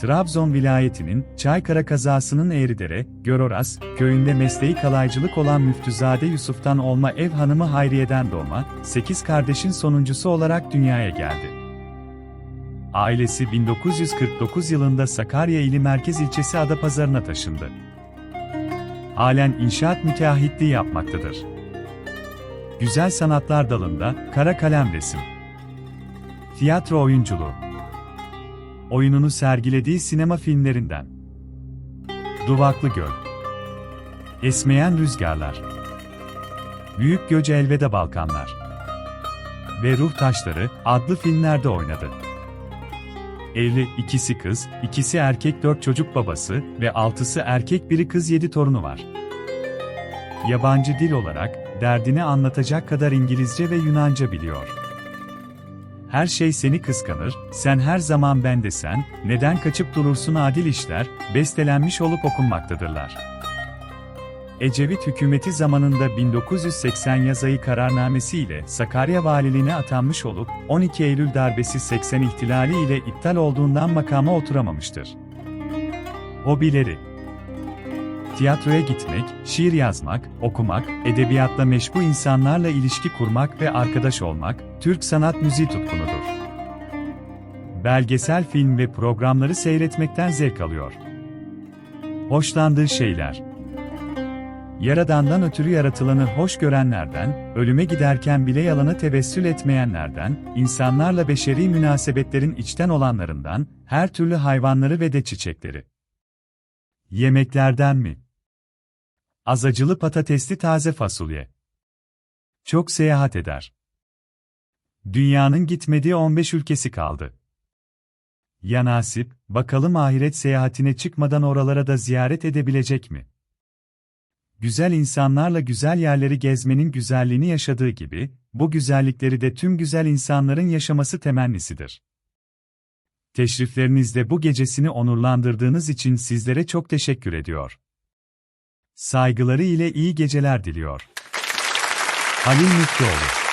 Trabzon vilayetinin Çaykara kazasının Eğridere, Göroras, köyünde mesleği kalaycılık olan Müftüzade Yusuf'tan olma ev hanımı Hayriye'den doğma, 8 kardeşin sonuncusu olarak dünyaya geldi. Ailesi 1949 yılında Sakarya ili merkez ilçesi Adapazarı'na taşındı. Halen inşaat müteahhitliği yapmaktadır. Güzel sanatlar dalında kara kalem resim, tiyatro oyunculuğu, oyununu sergilediği sinema filmlerinden Duvaklı Göl, Esmeyen Rüzgarlar, Büyük Göce Elveda Balkanlar ve Ruh Taşları adlı filmlerde oynadı. Evli, ikisi kız, ikisi erkek dört çocuk babası ve altısı erkek biri kız yedi torunu var. Yabancı dil olarak, derdini anlatacak kadar İngilizce ve Yunanca biliyor. Her şey seni kıskanır, sen her zaman bendesen, neden kaçıp durursun adil işler, bestelenmiş olup okunmaktadırlar. Ecevit hükümeti zamanında 1980 yaz ayı kararnamesi ile Sakarya valiliğine atanmış olup 12 Eylül darbesi 80 ihtilali ile iptal olduğundan makama oturamamıştır. Hobileri Tiyatroya gitmek, şiir yazmak, okumak, edebiyatla meşgul insanlarla ilişki kurmak ve arkadaş olmak, Türk sanat müziği tutkunudur. Belgesel film ve programları seyretmekten zevk alıyor. Hoşlandığı şeyler Yaradandan ötürü yaratılanı hoş görenlerden, ölüme giderken bile yalana tevessül etmeyenlerden, insanlarla beşeri münasebetlerin içten olanlarından, her türlü hayvanları ve de çiçekleri. Yemeklerden mi? Azacılı patatesli taze fasulye. Çok seyahat eder. Dünyanın gitmediği 15 ülkesi kaldı. Ya nasip, bakalım ahiret seyahatine çıkmadan oralara da ziyaret edebilecek mi? Güzel insanlarla güzel yerleri gezmenin güzelliğini yaşadığı gibi, bu güzellikleri de tüm güzel insanların yaşaması temennisidir. Teşriflerinizle bu gecesini onurlandırdığınız için sizlere çok teşekkür ediyor. Saygıları ile iyi geceler diliyor. Halil Müftüoğlu